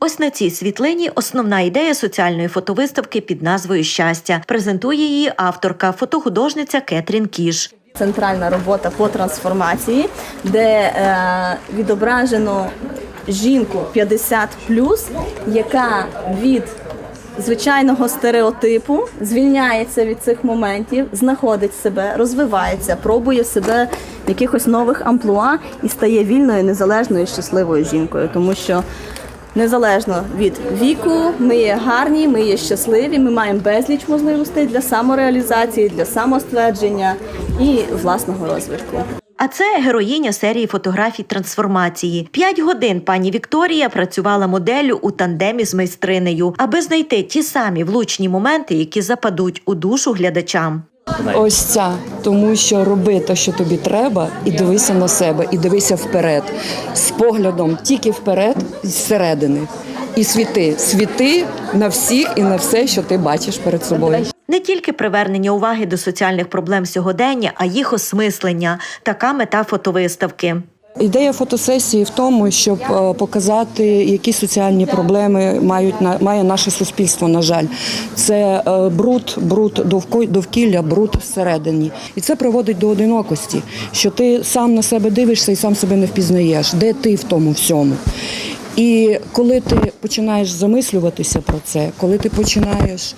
Ось на цій світлині основна ідея соціальної фотовиставки під назвою Щастя. Презентує її авторка, фотохудожниця Кетрін Кіш. центральна робота по трансформації, де е, відображено жінку 50 яка від звичайного стереотипу звільняється від цих моментів, знаходить себе, розвивається, пробує себе в якихось нових амплуа і стає вільною, незалежною, щасливою жінкою, тому що. Незалежно від віку, ми є гарні, ми є щасливі, ми маємо безліч можливостей для самореалізації, для самоствердження і власного розвитку. А це героїня серії фотографій трансформації. П'ять годин пані Вікторія працювала моделлю у тандемі з майстринею, аби знайти ті самі влучні моменти, які западуть у душу глядачам. Ось ця, тому що роби те, що тобі треба, і дивися на себе, і дивися вперед. З поглядом тільки вперед, зсередини. І світи, світи на всіх і на все, що ти бачиш перед собою. Не тільки привернення уваги до соціальних проблем сьогодення, а їх осмислення. Така мета фотовиставки. Ідея фотосесії в тому, щоб е, показати, які соціальні проблеми мають має наше суспільство. На жаль, це е, бруд, бруд довкілля, бруд всередині, і це приводить до одинокості, що ти сам на себе дивишся і сам себе не впізнаєш, де ти в тому всьому. І коли ти починаєш замислюватися про це, коли ти починаєш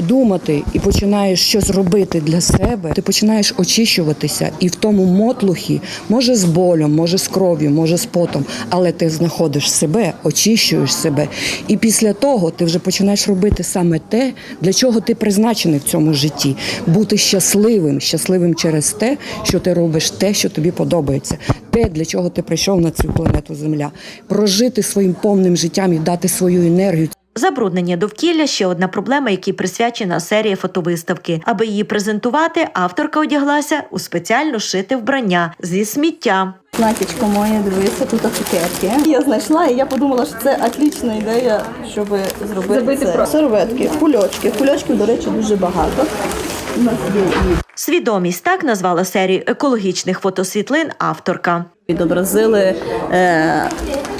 думати і починаєш щось робити для себе, ти починаєш очищуватися, і в тому мотлухі, може з болем, може з кров'ю, може з потом, але ти знаходиш себе, очищуєш себе. І після того ти вже починаєш робити саме те, для чого ти призначений в цьому житті. Бути щасливим, щасливим через те, що ти робиш те, що тобі подобається, те, для чого ти прийшов на цю планету Земля, прожити своїм повним життям і дати свою енергію. Забруднення довкілля ще одна проблема, якій присвячена серія фотовиставки. Аби її презентувати, авторка одяглася у спеціально шите вбрання зі сміття. Платічко моє, дивися, тут цукерки. Я знайшла і я подумала, що це отлічна ідея, щоб зробити Зробити це. про- Серветки, кульочки. Кульочків, до речі, дуже багато. У нас є Свідомість так назвала серію екологічних фотосвітлин авторка. Відобразили е,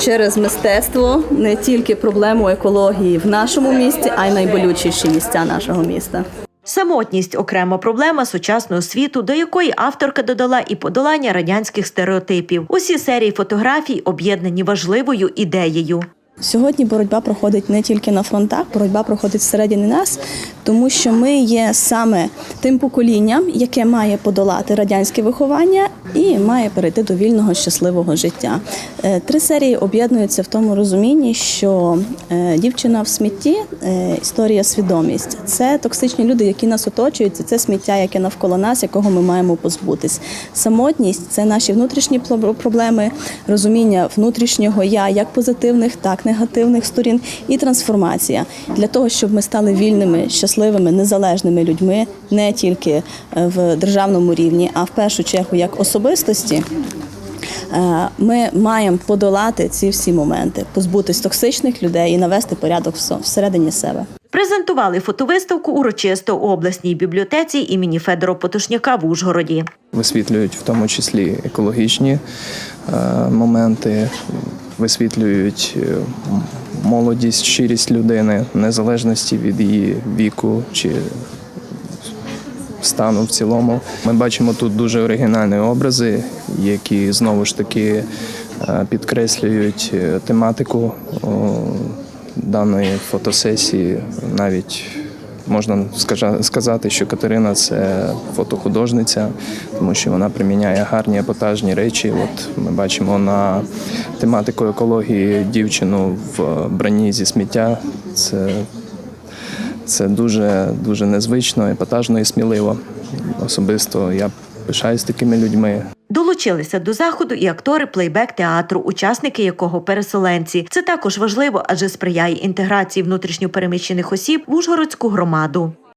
через мистецтво не тільки проблему екології в нашому місті, а й найболючіші місця нашого міста. Самотність окрема проблема сучасного світу, до якої авторка додала і подолання радянських стереотипів. Усі серії фотографій об'єднані важливою ідеєю. Сьогодні боротьба проходить не тільки на фронтах, боротьба проходить всередині нас, тому що ми є саме тим поколінням, яке має подолати радянське виховання і має перейти до вільного щасливого життя. Е, Три серії об'єднуються в тому розумінні, що е, дівчина в смітті е, історія свідомість. Це токсичні люди, які нас оточують, це сміття, яке навколо нас, якого ми маємо позбутись. Самотність це наші внутрішні проблеми, розуміння внутрішнього я, як позитивних, так негативних сторін, і трансформація для того, щоб ми стали вільними, щасливими, незалежними людьми не тільки е, в державному рівні, а в першу чергу як особистості. Е, Ми маємо подолати ці всі моменти, позбутись токсичних людей і навести порядок всередині себе. Презентували фотовиставку урочисто у обласній бібліотеці імені Федора Потушняка в Ужгороді. висвітлюють в тому числі екологічні е, моменти, висвітлюють е, молодість, щирість людини, незалежності від її віку чи стану в цілому. Ми бачимо тут дуже оригінальні образи, які знову ж таки е, підкреслюють тематику даної фотосесії. Навіть можна сказати, що Катерина це фотохудожниця, тому що вона приміняє гарні епатажні речі. От ми бачимо на тематику екології дівчину в бранні зі сміття. Це це дуже дуже незвично, епатажно і сміливо. Особисто я пишаюсь такими людьми. Долучилися до заходу і актори плейбек театру, учасники якого переселенці. Це також важливо, адже сприяє інтеграції внутрішньопереміщених осіб в Ужгородську громаду.